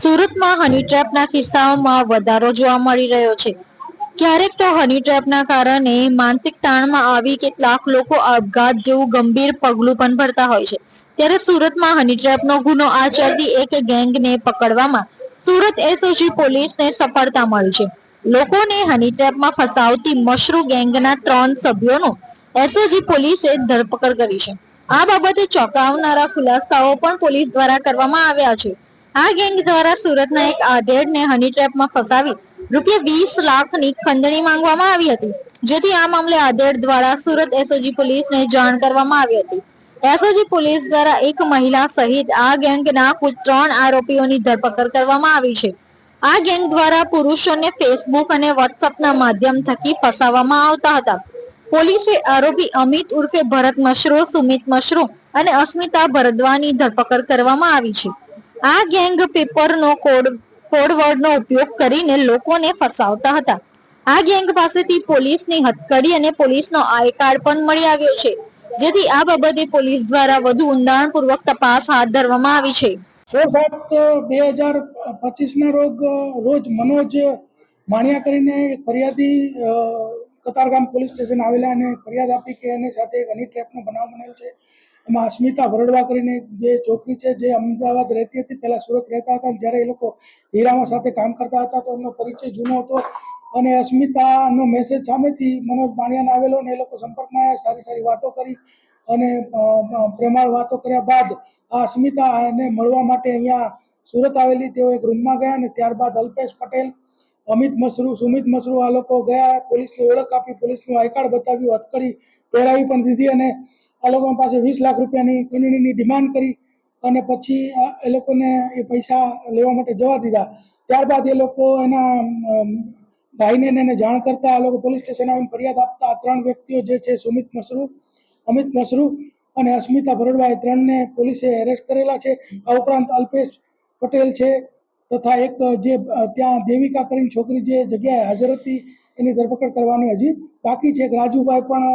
સુરતમાં હની ટ્રેપના કિસ્સાઓમાં વધારો જોવા મળી રહ્યો છે. ક્યારેક તો હની ટ્રેપના કારણે માનસિક તાણમાં આવી કેટલાક લોકો આપઘાત જેવું ગંભીર પગલું પણ ભરતા હોય છે. ત્યારે સુરતમાં હની ટ્રેપનો ગુનો આચરતી એક ગેંગને પકડવામાં સુરત એસઓજી પોલીસને સફળતા મળી છે. લોકોને હની ટ્રેપમાં ફસાવતી મશરૂ ગેંગના ત્રણ સભ્યોનો એસઓજી પોલીસે ધરપકડ કરી છે. આ બાબતે ચોંકાવનારા ખુલાસાઓ પણ પોલીસ દ્વારા કરવામાં આવ્યા છે. આ ગેંગ દ્વારા સુરતના એક આધેડને હની ટ્રેપમાં ફસાવી રૂપિયા વીસ લાખની ખંડણી માંગવામાં આવી હતી. જેથી આ મામલે આધેડ દ્વારા સુરત એસઓજી પોલીસને જાણ કરવામાં આવી હતી. એસઓજી પોલીસ દ્વારા એક મહિલા સહિત આ ગેંગના કુલ ત્રણ આરોપીઓની ધરપકડ કરવામાં આવી છે. આ ગેંગ દ્વારા પુરુષોને ફેસબુક અને વોટ્સઅપના માધ્યમ થકી ફસાવવામાં આવતા હતા. પોલીસે આરોપી અમિત ઉર્ફે ભરત મશરૂ, સુમિત મશરૂ અને અસ્મિતા ભરદ્વાની ધરપકડ કરવામાં આવી છે. આ ગેંગ પેપરનો કોડ, કોડવર્ડનો ઉપયોગ કરીને લોકોને ફસાવતા હતા. આ ગેંગ પાસેથી પોલીસની હથકડી અને પોલીસનો આઈ કાર્ડ પણ મળી આવ્યો છે, જેથી આ બાબતે પોલીસ દ્વારા વધુ ઊંડાણપૂર્વક તપાસ હાથ ધરવામાં આવી છે. સો સાત બે હજાર પચીસના રોગ, રોજ મનોજ માણિયા કરીને ફરિયાદી કતારગામ પોલીસ સ્ટેશન આવેલા અને ફરિયાદ આપી કે એની સાથે એક હની ટ્રેપનો બનાવ બનેલ છે. એમાં અસ્મિતા વરડવા કરીને જે છોકરી છે, જે અમદાવાદ રહેતી હતી, પહેલાં સુરત રહેતા હતા જ્યારે એ લોકો હીરામાં સાથે કામ કરતા હતા, તો એમનો પરિચય જૂનો હતો. અને અસ્મિતાનો મેસેજ સામેથી મનોજ માણિયાને આવેલો અને એ લોકો સંપર્કમાં આવ્યા, સારી સારી વાતો કરી અને પ્રેમાળ વાતો કર્યા બાદ આ અસ્મિતા એને મળવા માટે અહીંયા સુરત આવેલી, તેઓ એક રૂમમાં ગયા અને ત્યારબાદ અલ્પેશ પટેલ અમિત મસરૂ, સુમિત મસરૂ આ લોકો ગયા, પોલીસની ઓળખ આપી, પોલીસનું આઈ કાર્ડ બતાવ્યું, હથકડી પહેરાવી પણ દીધી અને આ લોકો પાસે વીસ લાખ રૂપિયાની ખંડણીની ડિમાન્ડ કરી અને પછી એ લોકોને એ પૈસા લેવા માટે જવા દીધા. ત્યારબાદ એ લોકો એના ભાઈને એને જાણ કરતા આ લોકો પોલીસ સ્ટેશન આવીને ફરિયાદ આપતા ત્રણ વ્યક્તિઓ જે છે, સુમિત મસરૂ, અમિત મસરૂ અને અસ્મિતા ભરડવા એ ત્રણને પોલીસે એરેસ્ટ કરેલા છે. આ ઉપરાંત અલ્પેશ પટેલ છે તથા એક જે ત્યાં દેવિકા કરીને છોકરી જે જગ્યાએ હાજર હતી, એની ધરપકડ કરવાની હજી બાકી છે. રાજુભાઈ પણ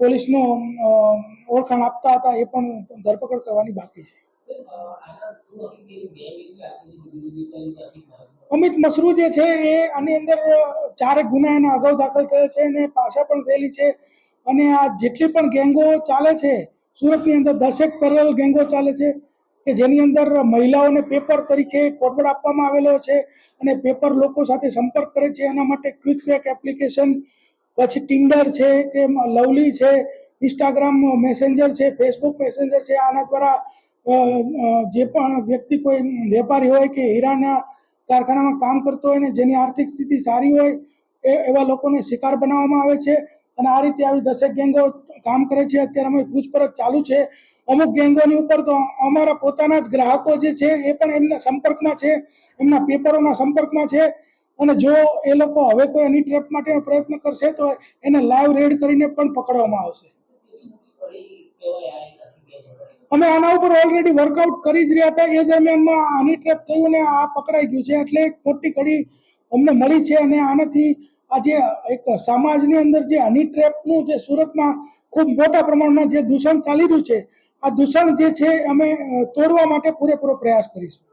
પોલીસનો ઓળખાણ આપતા હતા, એ પણ ધરપકડ કરવાની બાકી છે. અમિત મસરૂ જે છે, એ આની અંદર ચારેક ગુના એના અગાઉ દાખલ થયા છે અને પાછા પણ થયેલી છે. અને આ જેટલી પણ ગેંગો ચાલે છે, સુરતની અંદર દસેક પેરેલ ગેંગો ચાલે છે. કે જેની અંદર મહિલાઓને પેપર તરીકે કોડવર્ડ આપવામાં આવેલો છે અને પેપર લોકો સાથે સંપર્ક કરે છે. એના માટે ક્વિક ક્વેક એપ્લિકેશન પછી ટિન્ડર છે, કે લવલી છે ઇન્સ્ટાગ્રામ મેસેન્જર છે ફેસબુક મેસેન્જર છે. આના દ્વારા જે પણ વ્યક્તિ કોઈ વેપારી હોય કે હીરાના કારખાનામાં કામ કરતો હોય ને જેની આર્થિક સ્થિતિ સારી હોય, એ, એવા લોકોને શિકાર બનાવવામાં આવે છે. અને આ રીતે આવી દસેક ગેંગો કામ કરે છે. અત્યારે અમે પૂછપરછ ચાલુ છે. અમુક ગેંગોની ઉપર તો અમારા પોતાના જ ગ્રાહકો જે છે એ પણ એમના સંપર્કમાં છે, એમના પેપરોના સંપર્કમાં છે. અને જો એ લોકો હવે કોઈ એની ટ્રેપ માટેનો પ્રયત્ન કરશે તો એને લાઈવ રેડ કરીને પણ પકડવામાં આવશે. અમે આના ઉપર ઓલરેડી વર્કઆઉટ કરી જ રહ્યા હતા. એ દરમિયાનમાં આની ટ્રેપ થયું ને આ પકડાઈ ગયું છે. એટલે એક મોટી કડી અમને મળી છે અને આનાથી આજે એક સમાજની અંદર જે હની ટ્રેપનું જે સુરતમાં ખૂબ મોટા પ્રમાણમાં જે દૂષણ ચાલી રહ્યું છે, આ દૂષણ જે છે અમે તોડવા માટે પૂરેપૂરો પ્રયાસ કરીશું.